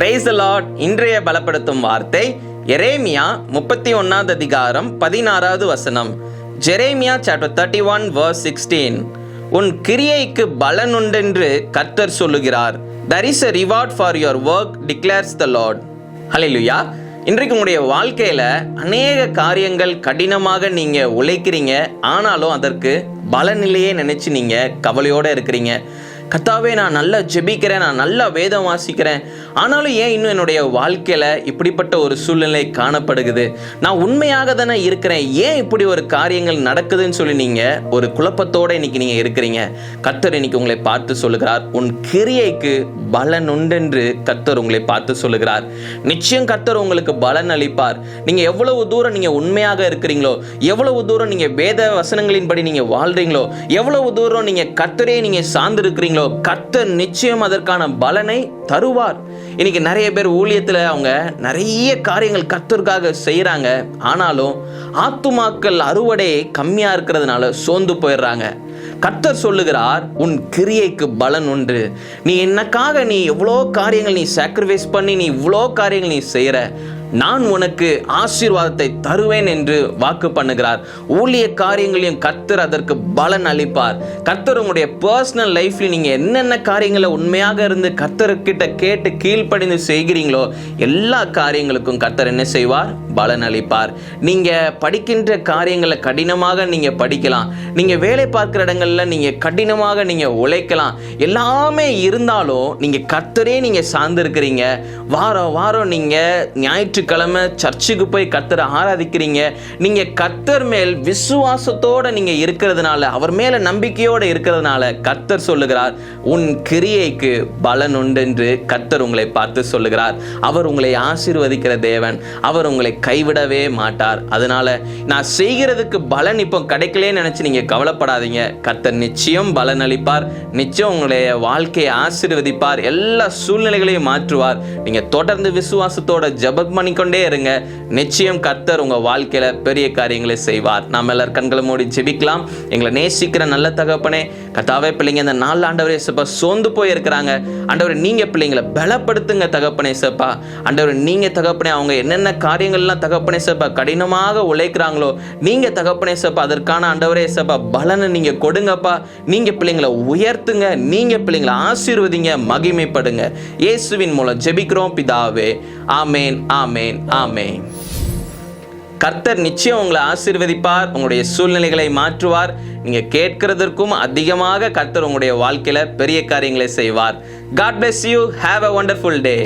Price Lord இன்றைய பலப்படுத்தும் வார்த்தை எரேமியா முப்பத்தி ஒன்னாவது அதிகாரம் பதினாறாவது வசனம். Jeremiah chapter thirty one verse sixteen உன் கிரியைக்கு பலன் உண்டென்று கர்த்தர் சொல்லுகிறார். There is a reward for your work declares the Lord ஹalleluya இன்றைக்கு உங்களுடைய வாழ்க்கையில் அநேக காரியங்கள் கடினமாக நீங்கள் உழைக்கிறீங்க. ஆனாலும் அதற்கு பலனிலையே நினச்சி நீங்கள் கவலையோடு இருக்கிறீங்க. கத்தாவே நான் நல்லா ஜெபிக்கிறேன் நான் நல்லா வேதம் வாசிக்கிறேன். ஆனாலும் ஏன் இன்னும் என்னுடைய வாழ்க்கையில் இப்படிப்பட்ட ஒரு சூழ்நிலை காணப்படுகிறது? நான் உண்மையாக தானே இருக்கிறேன். ஏன் இப்படி ஒரு காரியங்கள் நடக்குதுன்னு சொல்லி நீங்கள் ஒரு குழப்பத்தோடு இன்னைக்கு நீங்கள் இருக்கிறீங்க? கத்தர் இன்னைக்கு உங்களை பார்த்து சொல்லுகிறார். உன் கிரியைக்கு பலன் உண்டென்று கத்தர் உங்களை பார்த்து சொல்லுகிறார். நிச்சயம் கத்தர் உங்களுக்கு பலன் அளிப்பார். நீங்கள் எவ்வளவு தூரம் நீங்கள் உண்மையாக இருக்கிறீங்களோ எவ்வளவு தூரம் நீங்கள் வேத வசனங்களின்படி நீங்கள் வாழ்கிறீங்களோ எவ்வளவு தூரம் நீங்கள் கத்தரையே நீங்கள் சார்ந்து இருக்கிறீங்களோ கர்த்தர் நிச்சயம் அதற்கான பலனை தருவார். இன்னைக்கு நிறைய பேர் ஊழியத்தில் அவங்க நிறைய காரியங்கள் கர்த்தருக்காக செய்கிறாங்க ஆனாலும் ஆத்துமாக்கள் அறுவடை கம்மியாக இருக்கிறதுனால சோர்ந்து போயிடுறாங்க. கர்த்தர் சொல்லுகிறார் உன் கிரியைக்கு பலன் உண்டு. நீ என்னக்காக நீ எவ்வளோ காரியங்கள் நீ சாக்ரிஃபைஸ் பண்ணி நீ இவ்வளோ காரியங்கள் நீ செய்கிற நான் உனக்கு ஆசீர்வாதத்தை தருவேன் என்று வாக்கு பண்ணுகிறார். ஊழிய காரியங்களையும் கர்த்தர் அதற்கு பலன் அளிப்பார். கர்த்தர் உங்களுடைய பர்சனல் லைஃப்ல நீங்க என்னென்ன காரியங்களை உண்மையாக இருந்து கர்த்தர்கிட்ட கேட்டு கீழ்ப்படிந்து செய்கிறீங்களோ எல்லா காரியங்களுக்கும் கர்த்தர் என்ன செய்வார்? பலன் அளிப்பார். நீங்க படிக்கின்ற காரியங்களை கடினமாக நீங்க படிக்கலாம். நீங்க வேலை பார்க்குற இடங்கள்ல நீங்க கடினமாக நீங்க உழைக்கலாம். எல்லாமே இருந்தாலும் நீங்க கர்த்தரே நீங்க சார்ந்திருக்கிறீங்க. வாரம் வாரம் நீங்க ஞாயிற்றுக்கிழமை சர்ச்சுக்கு போய் கத்தரை ஆராதிக்கிறீங்க. நீங்கள் கத்தர் மேல் விசுவாசத்தோடு நீங்கள் இருக்கிறதுனால அவர் மேலே நம்பிக்கையோடு இருக்கிறதுனால கத்தர் சொல்லுகிறார் உன் கிரியைக்கு பலன் உண்டென்று கத்தர் உங்களை பார்த்து சொல்லுகிறார். அவர் உங்களை ஆசீர்வதிக்கிற தேவன் அவர் உங்களை கைவிடவே மாட்டார். அதனால் நான் செய்கிறதுக்கு பலன் இப்போ கிடைக்கலே நினச்சி நீங்கள் கவலைப்படாதீங்க. கத்தர் நிச்சயம் பலன் அளிப்பார் நிச்சயம் உங்களுடைய வாழ்க்கையை ஆசீர்வதிப்பார் எல்லா சூழ்நிலைகளையும் மாற்றுவார். நீங்கள் தொடர்ந்து விசுவாசத்தோட ஜெபம் பண்ணிக்கொண்டே இருங்க. நிச்சயம் கர்த்தர் உங்க வாழ்க்கையில பெரிய காரியங்களை செய்வார். நாம் எல்லாரும் கண்களை மூடி ஜெபிக்கலாம். எங்களை நேசிக்கிற நல்ல தகப்பனே கத்தாவே பிள்ளைங்க இந்த நாலு ஆண்டவரே சப்பா சோர்ந்து போய் இருக்கிறாங்க ஆண்டவர் நீங்க பிள்ளைங்களை பலப்படுத்துங்க தகப்பனே சப்பா. ஆண்டவர் நீங்க தகப்பனே அவங்க என்னென்ன காரியங்கள்லாம் தகப்பனே சப்பா கடினமாக உழைக்கிறாங்களோ நீங்க தகப்பனே சப்பா அதற்கான ஆண்டவரே சப்பா பலனை நீங்க கொடுங்கப்பா. நீங்க பிள்ளைங்களை உயர்த்துங்க நீங்க பிள்ளைங்களை ஆசீர்வதிங்க மகிமைப்படுங்க. இயேசுவின் மூலம் ஜெபிக்கிறோம் பிதாவே. ஆமேன் ஆமேன். ஆமேன் கர்த்தர் நிச்சயம் உங்களை ஆசிர்வதிப்பார் உங்களுடைய சூழ்நிலைகளை மாற்றுவார். நீங்க கேட்கிறதற்கும் அதிகமாக கர்த்தர் உங்களுடைய வாழ்க்கையில பெரிய காரியங்களை செய்வார். God bless you have a wonderful day